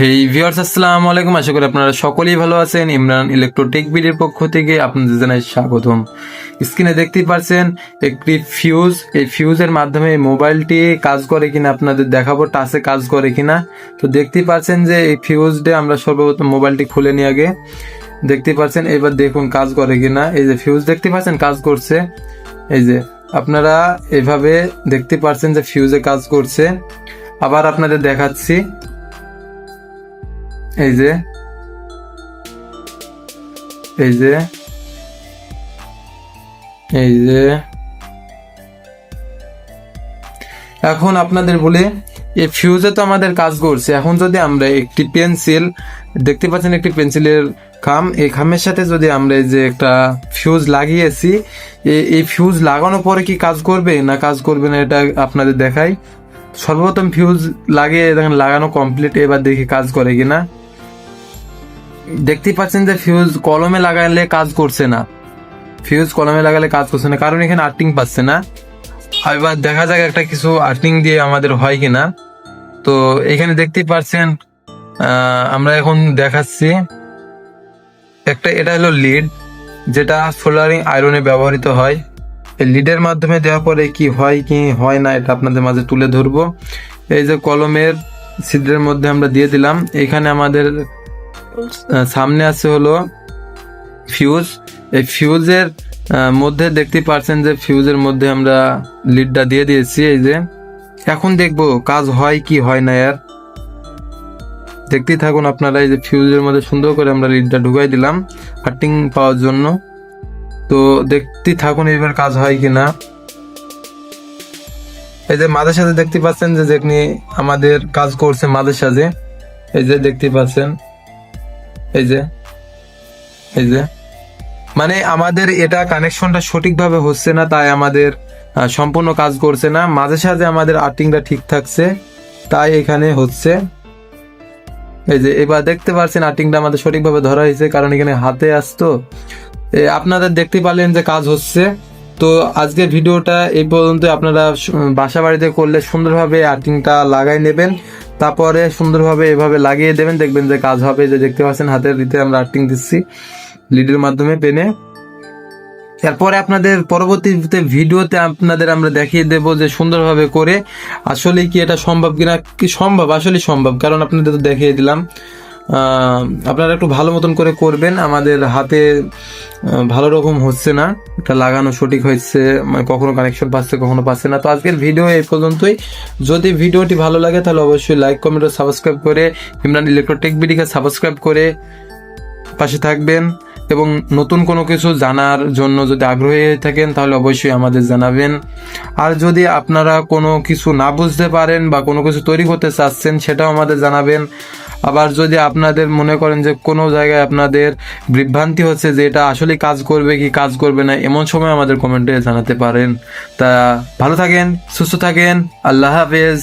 এই ভিউয়ার্স আসসালামু আলাইকুম। আশা করি আপনারা সকলেই ভালো আছেন। ইমরান ইলেকট্রোটেক বিডির পক্ষ থেকে আপনাদের জানাই স্বাগতম। স্ক্রিনে দেখতেই পাচ্ছেন একটি ফিউজ এই ফিউজের মাধ্যমে মোবাইলটি কাজ করে কিনা আপনাদের দেখাবো, টাচে কাজ করে কিনা। তো দেখতেই পাচ্ছেন যে এই ফিউজটা আমরা সর্বপ্রথম মোবাইলটি খুলে নিয়ে আগে। দেখতেই পাচ্ছেন এবার দেখুন কাজ করে কিনা। এই যে ফিউজ দেখতে পাচ্ছেন, কাজ করছে। এই যে আপনারা এভাবে দেখতে পাচ্ছেন যে ফিউজে কাজ করছে। আবার আপনাদের দেখাচ্ছি। এই যে এই যে এই যে। এখন আপনাদের বলে, এই ফিউজে তো আমাদের কাজ করছে। এখন যদি আমরা একটি পেন্সিল দেখতে পাচ্ছেন একটি পেন্সিলের খাম, এই খামের সাথে যদি আমরা এই যে একটা ফিউজ লাগিয়েছি এই ফিউজ লাগানোর পরে কি কাজ করবে না কাজ করবে না এটা আপনাদের দেখাই। সর্বপ্রথম ফিউজ লাগিয়ে দেখেন লাগানো কমপ্লিট এবার দেখি কাজ করে কিনা। দেখতেই পাচ্ছেন যে ফিউজ কলমে লাগালে কাজ করছে না। ফিউজ কলমে লাগালে কাজ করছে না, কারণ এখানে আর্টিং পাচ্ছে না। এবার দেখা যাক একটা কিছু আর্টিং দিয়ে আমাদের হয় কিনা। তো এখানে দেখতেই পাচ্ছেন আমরা এখন দেখাচ্ছি একটা, এটা হলো লিড যেটা সোলারিং আয়রনে ব্যবহৃত হয়। এই লিডের মাধ্যমে দেওয়ার পরে কি হয় কি হয় না, এটা আপনাদের মাঝে তুলে ধরবো। এই যে কলমের ছিদ্রের মধ্যে আমরা দিয়ে দিলাম। এখানে আমাদের সামনে আছে হলো ফিউজ এই ফিউজের মধ্যে দেখতে পারছেন যে ফিউজের মধ্যে আমরা লিডটা দিয়ে দিয়েছি, এই যে। এখন দেখব কাজ হয় কি হয় না এর। দেখতেই থাকুন আপনারা, এই যে ফিউজের মধ্যে সুন্দর করে আমরা লিডটা ঢুকাই দিলাম কাটিং পাওয়ার জন্য। তো দেখতেই থাকুন এবার কাজ হয় কি না। এই যে মাঝে সাথে দেখতে পাচ্ছেন যে যেখানে আমাদের কাজ করছে মাঝে সাথে এই যে দেখতে পাচ্ছেন। এই যে এই যে। মানে আমাদের এটা কানেকশনটা সঠিকভাবে হচ্ছে না, তাই আমাদের সম্পূর্ণ কাজ করছে না। মাঝে সাঝে আমাদের আর্টিংটা ঠিক থাকছে, তাই এখানে হচ্ছে। এই যে, এবার দেখতে পাচ্ছেন আর্টিংটা আমাদের সঠিকভাবে ধরা হয়েছে, কারণ এখানে হাতে আসতো। আপনাদের দেখতে পারলেন যে কাজ হচ্ছে। তো আজকের ভিডিওটা এই পর্যন্ত, আপনারা বাসা বাড়িতে করলে সুন্দরভাবে আর্টিংটা লাগাই নেবেন। তারপরে সুন্দরভাবে এভাবে লাগিয়ে দেবেন, দেখবেন যে কাজ হবে। যে দেখতে পাচ্ছেন, হাতের দিতে আমরা আর্টিং দিচ্ছি লিডের মাধ্যমে পেনে। এরপরে আপনাদের পরবর্তীতে ভিডিওতে আপনাদের আমরা দেখিয়ে দেব যে সুন্দরভাবে করে আসলে কি এটা সম্ভব কিনা, কি সম্ভব? আসলে সম্ভব, কারণ আপনাদের তো দেখিয়ে দিলাম। আপনারা একটু ভালো মতন করে করবেন। আমাদের হাতে ভালো রকম হচ্ছে না। এটা লাগানো সঠিক হয়েছে মানে কখনো কানেকশন পাচ্ছে, কখনো পাচ্ছে না। তো আজকের ভিডিও এই পর্যন্তই। যদি ভিডিওটি ভালো লাগে, তাহলে অবশ্যই লাইক কমেন্ট ও সাবস্ক্রাইব করে ইমরান ইলেকট্রোটেক বিডিকে সাবস্ক্রাইব করে পাশে থাকবেন। এবং নতুন কোনো কিছু জানার জন্য যদি আগ্রহী থাকেন, তাহলে অবশ্যই আমাদের জানাবেন। আর যদি আপনারা কোনো কিছু না বুঝতে পারেন বা কোনো কিছু তৈরি করতে চাচ্ছেন, সেটাও আমাদের জানাবেন। আবার যদি আপনাদের মনে করেন যে কোনো জায়গায় আপনাদের বিভ্রান্তি হচ্ছে যে এটা আসলে কাজ করবে কি কাজ করবে না, এমন সময় আমাদের কমেন্টে জানাতে পারেন। তা ভালো থাকেন, সুস্থ থাকেন, আল্লাহ হাফেজ।